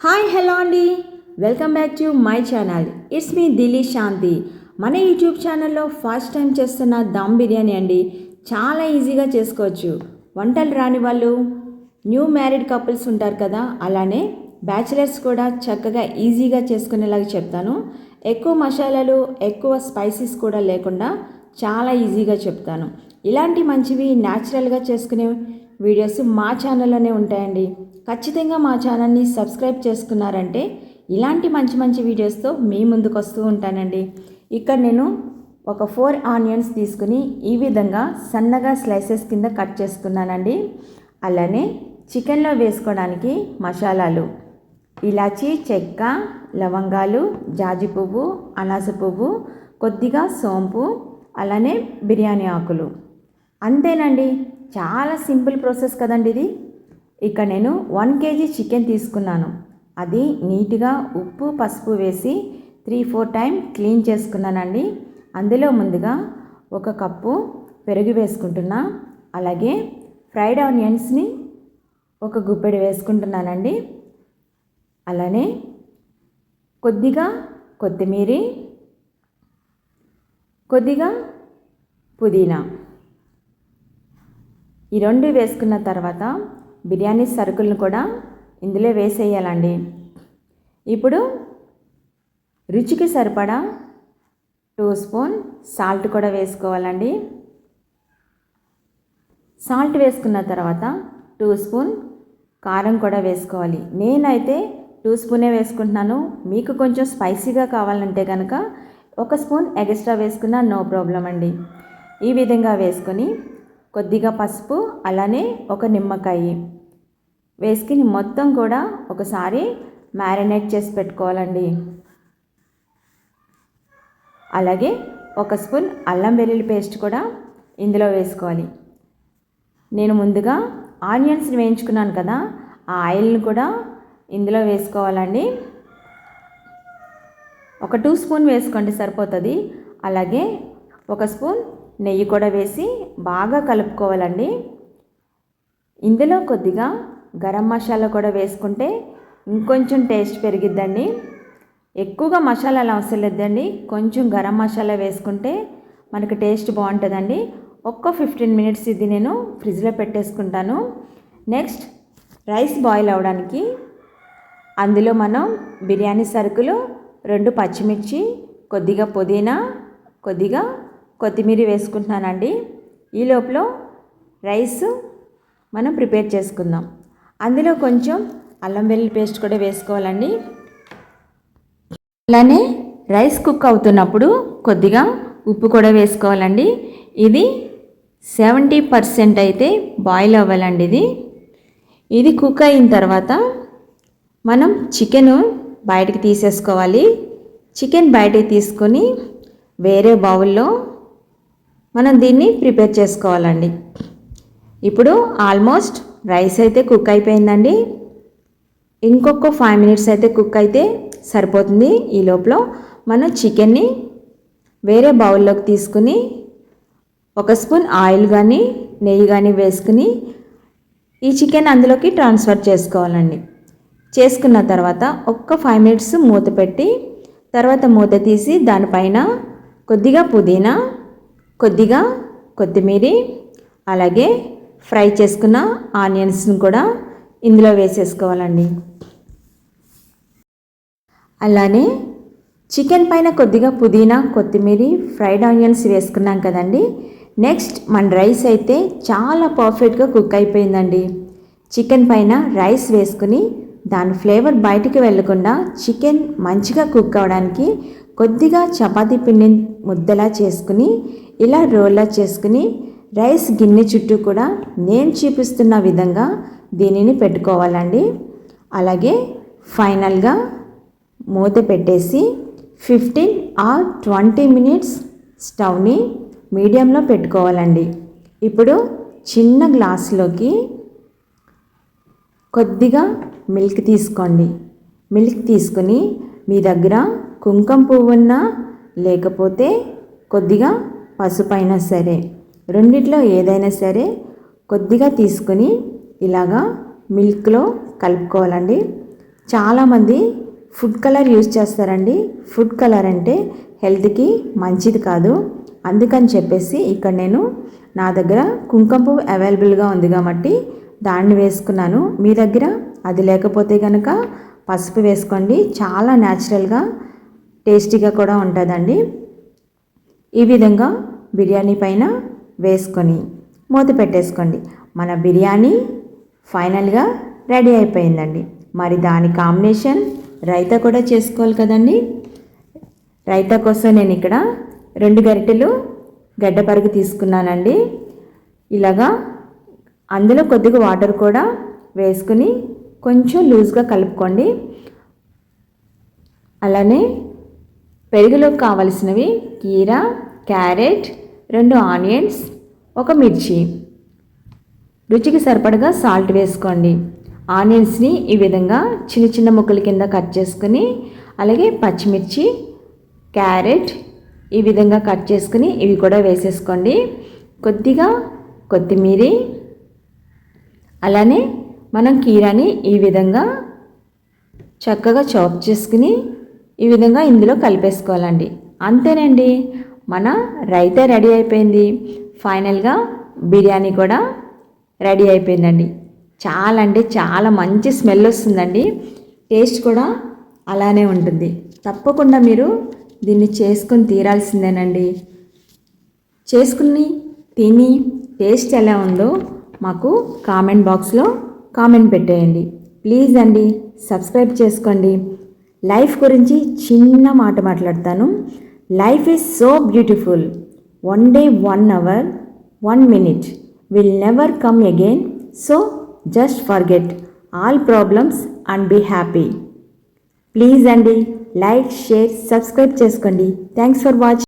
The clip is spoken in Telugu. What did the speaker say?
హాయ్ హలో అండి. Welcome back to my channel. It's me Dilli Shanti. మన యూట్యూబ్ ఛానల్లో ఫస్ట్ టైం చేస్తున్న దమ్ బిర్యానీ అండి. చాలా ఈజీగా చేసుకోవచ్చు. వంటలు రాని వాళ్ళు న్యూ మ్యారీడ్ కపుల్స్ ఉంటారు కదా అలానే బ్యాచిలర్స్ కూడా చక్కగా ఈజీగా చేసుకునేలాగా చెప్తాను. ఎక్కువ మసాలాలు ఎక్కువ స్పైసెస్ కూడా లేకుండా చాలా ఈజీగా చెప్తాను. ఇలాంటి మంచివి న్యాచురల్గా చేసుకునే వీడియోస్ మా ఛానల్లోనే ఉంటాయండి. ఖచ్చితంగా మా ఛానల్ని సబ్స్క్రైబ్ చేసుకున్నారంటే ఇలాంటి మంచి మంచి వీడియోస్తో మీ ముందుకు వస్తూ ఉంటానండి. ఇక్కడ నేను ఒక ఫోర్ ఆనియన్స్ తీసుకుని ఈ విధంగా సన్నగా స్లైసెస్ కింద కట్ చేసుకున్నానండి. అలానే చికెన్లో వేసుకోవడానికి మసాలాలు ఇలాచి చెక్క లవంగాలు జాజి పువ్వు అనాస పువ్వు కొద్దిగా సోంపు అలానే బిర్యానీ ఆకులు. అంతేనండి. చాలా సింపుల్ ప్రాసెస్ కదండి ఇది. ఇక నేను వన్ కేజీ చికెన్ తీసుకున్నాను. అది నీట్గా ఉప్పు పసుపు వేసి త్రీ ఫోర్ టైం క్లీన్ చేసుకున్నానండి. అందులో ముందుగా ఒక కప్పు పెరుగు వేసుకుంటున్నా. అలాగే ఫ్రైడ్ ఆనియన్స్ని ఒక గుప్పెడు వేసుకుంటున్నానండి. అలానే కొద్దిగా కొత్తిమీర కొద్దిగా పుదీనా. ఈ రెండు వేసుకున్న తర్వాత బిర్యానీ సరుకులను కూడా ఇందులో వేసేయాలండి. ఇప్పుడు రుచికి సరిపడా టూ స్పూన్ సాల్ట్ కూడా వేసుకోవాలండి. సాల్ట్ వేసుకున్న తర్వాత టూ స్పూన్ కారం కూడా వేసుకోవాలి. నేనైతే టూ స్పూనే వేసుకుంటున్నాను. మీకు కొంచెం స్పైసీగా కావాలంటే కనుక ఒక స్పూన్ ఎక్స్ట్రా వేసుకున్నా నో ప్రాబ్లం అండి. ఈ విధంగా వేసుకొని కొద్దిగా పసుపు అలానే ఒక నిమ్మకాయ. వేసుకుని మొత్తం కూడా ఒకసారి మ్యారినేట్ చేసి పెట్టుకోవాలండి. అలాగే ఒక స్పూన్ అల్లం వెల్లుల్లి పేస్ట్ కూడా ఇందులో వేసుకోవాలి. నేను ముందుగా ఆనియన్స్ని వేయించుకున్నాను కదా ఆ ఆయిల్ని కూడా ఇందులో వేసుకోవాలండి. ఒక టూ స్పూన్ వేసుకోండి సరిపోతుంది. అలాగే ఒక స్పూన్ నెయ్యి కూడా వేసి బాగా కలుపుకోవాలండి. ఇందులో కొద్దిగా గరం మసాలా కూడా వేసుకుంటే ఇంకొంచెం టేస్ట్ పెరిగిద్దండి. ఎక్కువగా మసాలాలు అవసరం లేదండి. కొంచెం గరం మసాలా వేసుకుంటే మనకు టేస్ట్ బాగుంటుందండి. ఒక్క ఫిఫ్టీన్ మినిట్స్ ఇది నేను ఫ్రిడ్జ్లో పెట్టేసుకుంటాను. నెక్స్ట్ రైస్ బాయిల్ అవడానికి అందులో మనం బిర్యానీ సరుకులు రెండు పచ్చిమిర్చి కొద్దిగా పుదీనా కొద్దిగా కొత్తిమీర వేసుకుంటున్నానండి. ఈ లోపల రైస్ మనం ప్రిపేర్ చేసుకుందాం. అందులో కొంచెం అల్లం వెల్లుల్లి పేస్ట్ కూడా వేసుకోవాలండి. అలానే రైస్ కుక్ అవుతున్నప్పుడు కొద్దిగా ఉప్పు కూడా వేసుకోవాలండి. ఇది సెవెంటీ పర్సెంట్ అయితే బాయిల్ అవ్వాలండి ఇది. ఇది కుక్ అయిన తర్వాత మనం చికెను బయటికి తీసేసుకోవాలి. చికెన్ బయటికి తీసుకొని వేరే బౌల్లో మనం దీన్ని ప్రిపేర్ చేసుకోవాలండి. ఇప్పుడు ఆల్మోస్ట్ రైస్ అయితే కుక్ అయిపోయిందండి. ఇంకొక ఫైవ్ మినిట్స్ అయితే కుక్ అయితే సరిపోతుంది ఈ లోపల. మనం చికెన్ని వేరే బౌల్లోకి తీసుకుని ఒక స్పూన్ ఆయిల్ కానీ నెయ్యి కానీ వేసుకుని ఈ చికెన్ అందులోకి ట్రాన్స్ఫర్ చేసుకోవాలండి. చేసుకున్న తర్వాత ఒక్క ఫైవ్ మినిట్స్ మూత పెట్టి తర్వాత మూత తీసి దానిపైన కొద్దిగా పుదీనా కొద్దిగా కొత్తిమీర అలాగే ఫ్రై చేసుకున్న ఆనియన్స్ని కూడా ఇందులో వేసేసుకోవాలండి. అలానే చికెన్ పైన కొద్దిగా పుదీనా కొత్తిమీర ఫ్రైడ్ ఆనియన్స్ వేసుకున్నాం కదండి. నెక్స్ట్ మన రైస్ అయితే చాలా పర్ఫెక్ట్గా కుక్ అయిపోయిందండి. చికెన్ పైన రైస్ వేసుకుని దాని ఫ్లేవర్ బయటికి వెళ్ళకుండా చికెన్ మంచిగా కుక్ అవడానికి కొద్దిగా చపాతీ పిండి ముద్దలా చేసుకుని ఇలా రోల్లా చేసుకుని రైస్ గిన్నె చుట్టూ కూడా నేను చూపిస్తున్న విధంగా దీనిని పెట్టుకోవాలండి. అలాగే ఫైనల్గా మూత పెట్టేసి ఫిఫ్టీన్ ఆర్ ట్వంటీ మినిట్స్ స్టవ్ని మీడియంలో పెట్టుకోవాలండి. ఇప్పుడు చిన్న గ్లాసులోకి కొద్దిగా మిల్క్ తీసుకోండి. మిల్క్ తీసుకొని మీ దగ్గర కుంకుమ పువ్వు ఉన్నా లేకపోతే కొద్దిగా పసుపైనా సరే రెండిట్లో ఏదైనా సరే కొద్దిగా తీసుకొని ఇలాగా మిల్క్లో కలుపుకోవాలండి. చాలామంది ఫుడ్ కలర్ యూజ్ చేస్తారండి. ఫుడ్ కలర్ అంటే హెల్త్కి మంచిది కాదు. అందుకని చెప్పేసి ఇక్కడ నేను నా దగ్గర కుంకుమ పువ్వు అవైలబుల్గా ఉంది కాబట్టి దాన్ని వేసుకున్నాను. మీ దగ్గర? అది లేకపోతే కనుక పసుపు వేసుకోండి. చాలా న్యాచురల్గా టేస్టీగా కూడా ఉంటుందండి. ఈ విధంగా బిర్యానీ పైన వేసుకొని మూత పెట్టేసుకోండి. మన బిర్యానీ ఫైనల్గా రెడీ అయిపోయిందండి. మరి దాని కాంబినేషన్ రైతా కూడా చేసుకోవాలి కదండి. రైతా కోసం నేను ఇక్కడ రెండు గరిటెలు గడ్డపరుగు తీసుకున్నానండి. ఇలాగా అందులో కొద్దిగా వాటర్ కూడా వేసుకుని కొంచెం లూజ్గా కలుపుకోండి. అలానే పెరుగులోకి కావలసినవి కీర క్యారెట్ రెండు ఆనియన్స్ ఒక మిర్చి. రుచికి సరిపడగా సాల్ట్ వేసుకోండి. ఆనియన్స్ని ఈ విధంగా చిన్న చిన్న ముక్కల కింద కట్ చేసుకుని అలాగే పచ్చిమిర్చి క్యారెట్ ఈ విధంగా కట్ చేసుకుని ఇవి కూడా వేసేసుకోండి. కొద్దిగా కొత్తిమీర అలానే మనం కీరాని ఈ విధంగా చక్కగా చాప్ చేసుకుని ఈ విధంగా ఇందులో కలిపేసుకోవాలండి. అంతేనండి? మన రైతా రెడీ అయిపోయింది. ఫైనల్గా బిర్యానీ కూడా రెడీ అయిపోయిందండి. చాలా అంటే చాలా మంచి స్మెల్ వస్తుందండి. టేస్ట్ కూడా అలానే ఉంటుంది. తప్పకుండా మీరు దీన్ని చేసుకుని తీరాల్సిందేనండి. చేసుకుని తిని టేస్ట్ ఎలా ఉందో మాకు కామెంట్ బాక్స్లో కామెంట్ పెట్టేయండి. ప్లీజ్ అండి సబ్స్క్రైబ్ చేసుకోండి. లైఫ్ గురించి చిన్న మాట మాట్లాడతాను. Life is so beautiful one day one hour one minute will never come again so just forget all problems and be happy please అండి లైక్ షేర్ సబ్స్క్రైబ్ చేసుకోండి. Thanks for watching